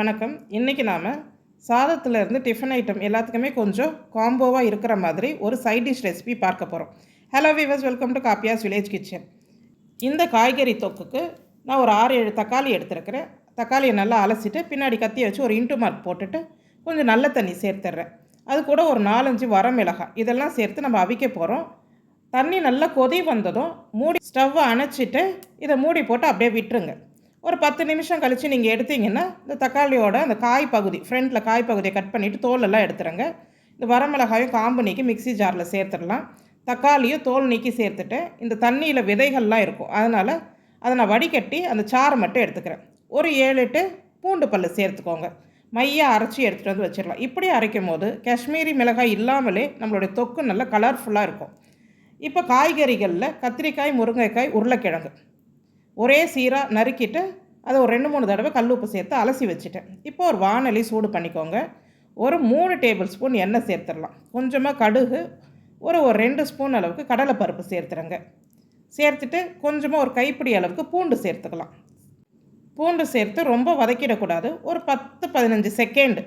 வணக்கம். இன்றைக்கி நாம் சாதத்தில் இருந்து டிஃபன் ஐட்டம் எல்லாத்துக்குமே கொஞ்சம் காம்போவாக இருக்கிற மாதிரி ஒரு சைட் டிஷ் ரெசிபி பார்க்க போகிறோம் hello viewers welcome to Kaapiyas village kitchen இந்த காய்கறி தொக்குக்கு நான் ஒரு ஆறு ஏழு தக்காளி எடுத்துருக்கிறேன். தக்காளியை நல்லா அலசிட்டு பின்னாடி கத்தி வச்சு ஒரு இன்ட்டு மார்க் போட்டுட்டு கொஞ்சம் நல்ல தண்ணி சேர்த்துட்றேன். அது கூட ஒரு நாலஞ்சு வரமிளகாய். இதெல்லாம் சேர்த்து நம்ம அவிக்க போகிறோம் தண்ணி நல்லா கொதி வந்ததும் மூடி ஸ்டவ்வை அணைச்சிட்டு இதை மூடி போட்டு அப்படியே விட்டுருங்க. ஒரு பத்து நிமிஷம் கழித்து நீங்கள் எடுத்தீங்கன்னா இந்த தக்காளியோட அந்த காய் பகுதி ஃப்ரண்ட்டில் காய் பகுதியை கட் பண்ணிவிட்டு தோலெல்லாம் எடுத்துருங்க. இந்த வரமிளகாயும் காம்பு நீக்கி மிக்ஸி ஜாரில் சேர்த்துடலாம். தக்காளியும் தோல் நீக்கி சேர்த்துட்டு இந்த தண்ணியில் விதைகள்லாம் இருக்கும். அதனால் அதை நான் வடிகட்டி அந்த சாறு மட்டும் எடுத்துக்கிறேன். ஒரு ஏழு எட்டு பூண்டு பல் சேர்த்துக்கோங்க. மையாக அரைச்சி எடுத்துகிட்டு வந்து வச்சிடலாம். இப்படி அரைக்கும் போது காஷ்மீரி மிளகாய் இல்லாமலே நம்மளுடைய தொக்கு நல்லா கலர்ஃபுல்லாக இருக்கும். இப்போ காய்கறிகளில் கத்திரிக்காய் முருங்கைக்காய் உருளைக்கிழங்கு. ஒரே சீராக நறுக்கிட்டு அதை ஒரு ரெண்டு மூணு தடவை கல் உப்பு சேர்த்து அலசி வச்சுட்டேன். இப்போ ஒரு வானொலி சூடு பண்ணிக்கோங்க. ஒரு மூணு டேபிள் ஸ்பூன் எண்ணெய் சேர்த்துடலாம். கொஞ்சமாக கடுகு ஒரு ஒரு ரெண்டு ஸ்பூன் அளவுக்கு கடலைப்பருப்பு சேர்த்துருங்க சேர்த்துட்டு கொஞ்சமாக ஒரு கைப்பிடி அளவுக்கு பூண்டு சேர்த்துக்கலாம். பூண்டு சேர்த்து ரொம்ப வதக்கிடக்கூடாது. ஒரு பத்து பதினஞ்சு செகண்டு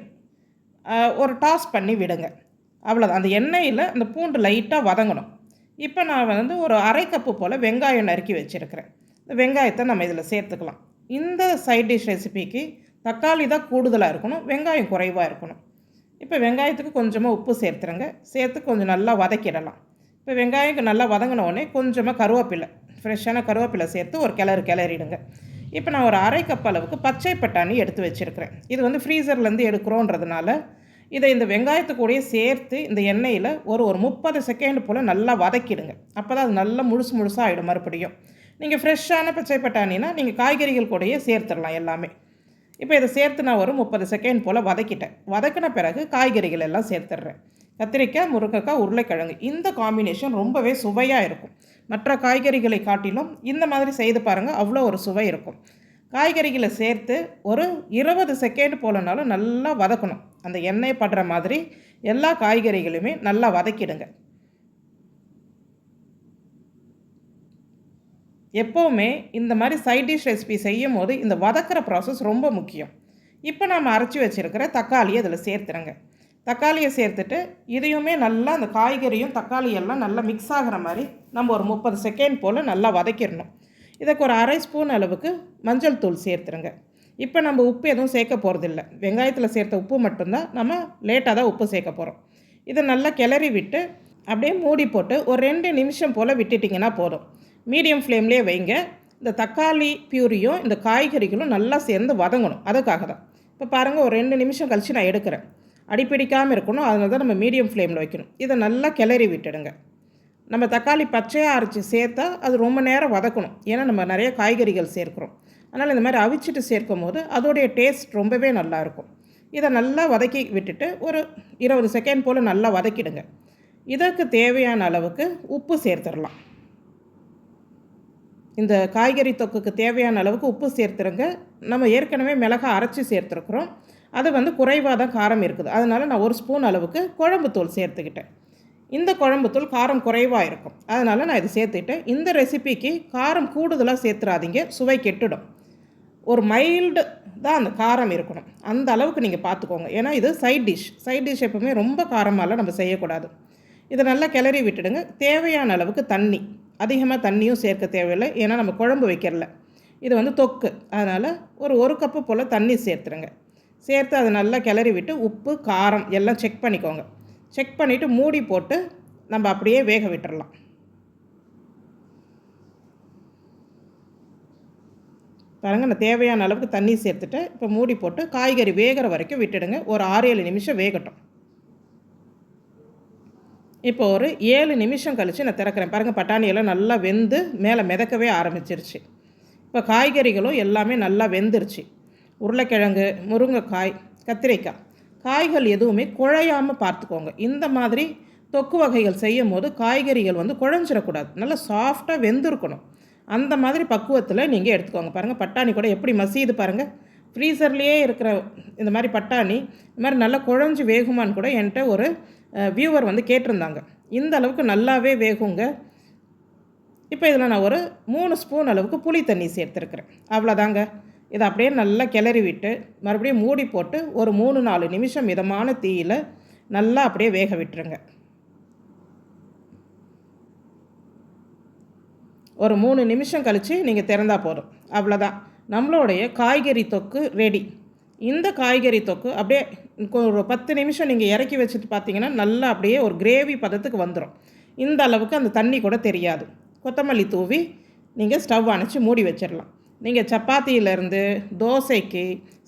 ஒரு டாஸ் பண்ணி விடுங்க. அவ்வளோதான் அந்த எண்ணெயில் அந்த பூண்டு லைட்டாக வதங்கணும். இப்போ நான் வந்து ஒரு அரை கப்பு போல் வெங்காயம் நறுக்கி வச்சுருக்கிறேன். வெங்காயத்தை நம்ம இதில் சேர்த்துக்கலாம். இந்த சைட் டிஷ் ரெசிபிக்கு தக்காளி தான் கூடுதலாக இருக்கணும் வெங்காயம் குறைவாக இருக்கணும். இப்போ வெங்காயத்துக்கு கொஞ்சமாக உப்பு சேர்த்துருங்க. சேர்த்து கொஞ்சம் நல்லா வதக்கிடலாம். இப்போ வெங்காயம் நல்லா வதங்கின உடனே கொஞ்சமாக கருவேப்பிலை ஃப்ரெஷ்ஷான கருவேப்பிலை சேர்த்து ஒரு கிளறு கிளறிடுங்க. இப்போ நான் ஒரு அரை கப் அளவுக்கு பச்சை பட்டாணி எடுத்து வச்சுருக்கிறேன். இது வந்து ஃப்ரீசர்லேருந்து எடுக்கிறோன்றதுனால இதை இந்த வெங்காயத்துக்கூடயே சேர்த்து இந்த எண்ணெயில் ஒரு ஒரு முப்பது செகண்ட் போல் நல்லா வதக்கிடுங்க. அப்போ தான் அது நல்லா முழுசு முழுசாக ஆகிடும் மறுபடியும். நீங்கள் ஃப்ரெஷ்ஷான பச்சை பட்டாணினா நீங்கள் காய்கறிகள் கூடயே சேர்த்துடலாம் எல்லாமே. இப்போ இதை சேர்த்து நான் ஒரு முப்பது செகண்ட் போல் வதக்கிட்டேன். வதக்கின பிறகு காய்கறிகள் எல்லாம் சேர்த்துட்றேன். கத்திரிக்காய் முருங்கைக்காய் உருளைக்கிழங்கு இந்த காம்பினேஷன் ரொம்பவே சுவையாக இருக்கும். மற்ற காய்கறிகளை காட்டிலும் இந்த மாதிரி செய்து பாருங்கள் அவ்வளோ ஒரு சுவை இருக்கும். காய்கறிகளை சேர்த்து ஒரு இருபது செகண்ட் போலனாலும் நல்லா வதக்கணும். அந்த எண்ணெய் படுற மாதிரி எல்லா காய்கறிகளுமே நல்லா வதக்கிடுங்க. எப்போவுமே இந்த மாதிரி சைட் டிஷ் ரெசிபி செய்யும் போது இந்த வதக்கிற ப்ராசஸ் ரொம்ப முக்கியம். இப்போ நாம் அரைச்சி வச்சுருக்கிற தக்காளியை அதில் சேர்த்துறங்க தக்காளியை சேர்த்துட்டு இதையுமே நல்லா அந்த காய்கறியும் தக்காளியெல்லாம் நல்லா மிக்ஸ் ஆகிற மாதிரி நம்ம ஒரு முப்பது செகண்ட் போல் நல்லா வதக்கிடணும். இதுக்கு ஒரு அரை ஸ்பூன் அளவுக்கு மஞ்சள் தூள் சேர்த்துருங்க. இப்போ நம்ம உப்பு எதுவும் சேர்க்க போகிறதில்ல வெங்காயத்தில் சேர்த்த உப்பு மட்டும்தான் நம்ம லேட்டாக தான் உப்பு சேர்க்க போகிறோம் இதை நல்லா கிளறி விட்டு அப்படியே மூடி போட்டு ஒரு ரெண்டு நிமிஷம் போல் விட்டுட்டிங்கன்னா போதும். மீடியம் ஃப்ளேம்லேயே வைங்க. இந்த தக்காளி பியூரியும் இந்த காய்கறிகளும் நல்லா சேர்ந்து வதங்கணும். அதுக்காக தான். இப்போ பாருங்கள் ஒரு ரெண்டு நிமிஷம் கழித்து நான் எடுக்கிறேன். அடிப்பிடிக்காமல் இருக்கணும். அதனால தான் நம்ம மீடியம் ஃப்ளேமில் வைக்கணும். இதை நல்லா கிளறி விட்டுடுங்க. நம்ம தக்காளி பச்சையாக அரைச்சி சேர்த்தா அது ரொம்ப நேரம் வதக்கணும். ஏன்னா நம்ம நிறைய காய்கறிகள் சேர்க்குறோம். அதனால் இந்த மாதிரி அவிச்சிட்டு சேர்க்கும் போது அதோடைய டேஸ்ட் ரொம்பவே நல்லாயிருக்கும் இதை நல்லா வதக்கி விட்டுட்டு ஒரு இருபது செகண்ட் போல் நல்லா வதக்கிடுங்க. இதற்கு தேவையான அளவுக்கு உப்பு சேர்த்துடலாம். இந்த காய்கறி தொக்குக்கு தேவையான அளவுக்கு உப்பு சேர்த்துருங்க. நம்ம ஏற்கனவே மிளகாய் அரைச்சி சேர்த்துருக்குறோம். அது வந்து குறைவாக தான் காரம் இருக்குது. அதனால் நான் ஒரு ஸ்பூன் அளவுக்கு குழம்புத்தூள் சேர்த்துக்கிட்டேன். இந்த குழம்புத்தூள் காரம் குறைவாக இருக்கும். அதனால் நான் இது சேர்த்துக்கிட்டேன். இந்த ரெசிபிக்கு காரம் கூடுதலாக சேர்த்துறாதீங்க. சுவை கெட்டுடும். ஒரு மைல்டு தான் அந்த காரம் இருக்கணும். அந்த அளவுக்கு நீங்கள் பார்த்துக்கோங்க ஏன்னா இது சைட் டிஷ். சைட் டிஷ் எப்பவுமே ரொம்ப காரமாலாம் நம்ம செய்யக்கூடாது. இதை நல்லா கிளறி விட்டுடுங்க. தேவையான அளவுக்கு தண்ணி. அதிகமாக தண்ணியும் சேர்க்க தேவையில்லை. ஏன்னா நம்ம குழம்பு வைக்கிறல இது வந்து தொக்கு. அதனால் ஒரு ஒரு கப்பு போல் தண்ணி சேர்த்துருங்க. சேர்த்து அதை நல்லா கிளறி விட்டு உப்பு காரம் எல்லாம் செக் பண்ணிக்கோங்க. செக் பண்ணிவிட்டு மூடி போட்டு நம்ம அப்படியே வேக விட்டுறலாம். பாருங்கள் நான் தேவையான அளவுக்கு தண்ணி சேர்த்துட்டு இப்போ மூடி போட்டு காய்கறி வேகிற வரைக்கும் விட்டுடுங்க. ஒரு ஆறு ஏழு நிமிஷம் வேகட்டும். இப்போ ஒரு ஏழு நிமிஷம் கழித்து நான் திறக்கிறேன். பாருங்கள் பட்டாணியெல்லாம் நல்லா வெந்து மேலே மிதக்கவே ஆரம்பிச்சிருச்சு. இப்போ காய்கறிகளும் எல்லாமே நல்லா வெந்துருச்சு. உருளைக்கிழங்கு முருங்கைக்காய் கத்திரிக்காய். காய்கள் எதுவுமே குழையாமல் பார்த்துக்கோங்க. இந்த மாதிரி தொக்கு வகைகள் செய்யும் போது காய்கறிகள் வந்து குழஞ்சிடக்கூடாது. நல்லா சாஃப்டாக வெந்திருக்கணும். அந்த மாதிரி பக்குவத்தில் நீங்கள் எடுத்துக்கோங்க. பாருங்கள் பட்டாணி கூட எப்படி மசியுது பாருங்கள் ஃப்ரீசர்லேயே இருக்கிற இந்த மாதிரி பட்டாணி இந்த மாதிரி நல்லா குழஞ்சி வேகுமான்னு கூட என்கிட்ட ஒரு வியூவர் வந்து கேட்டிருந்தாங்க. இந்த அளவுக்கு நல்லாவே வேகுங்க. இப்போ இதில் நான் ஒரு மூணு ஸ்பூன் அளவுக்கு புளி தண்ணி சேர்த்துருக்குறேன். அவ்வளோதாங்க இதை அப்படியே நல்லா கிளறி விட்டு மறுபடியும் மூடி போட்டு ஒரு மூணு நாலு நிமிஷம் மிதமான தீயில் நல்லா அப்படியே வேக விட்டுருங்க. ஒரு மூணு நிமிஷம் கழித்து நீங்கள் திறந்தா போதும். அவ்வளோதான் நம்மளுடைய காய்கறி தொக்கு ரெடி இந்த காய்கறி தொக்கு அப்படியே ஒரு பத்து நிமிஷம் நீங்கள் இறக்கி வச்சுட்டு பார்த்தீங்கன்னா நல்லா அப்படியே ஒரு கிரேவி பதத்துக்கு வந்துடும் இந்த அளவுக்கு அந்த தண்ணி கூட தெரியாது. கொத்தமல்லி தூவி நீங்கள் ஸ்டவ் அணைச்சி மூடி வச்சிடலாம் நீங்கள் சப்பாத்தியிலேருந்து தோசைக்கு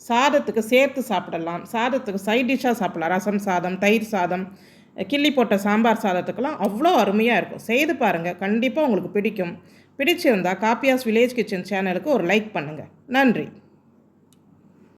சாதத்துக்கு சேர்த்து சாப்பிடலாம். சாதத்துக்கு சைட் டிஷ்ஷாக சாப்பிடலாம். ரசம் சாதம் தயிர் சாதம் கிள்ளி போட்ட சாம்பார் சாதத்துக்கெல்லாம் அவ்வளோ அருமையாக இருக்கும். செய்து பாருங்கள் கண்டிப்பாக உங்களுக்கு பிடிக்கும். பிடிச்சிருந்தா காப்பியாஸ் வில்லேஜ் கிச்சன் சேனலுக்கு ஒரு லைக் பண்ணுங்கள் நன்றி.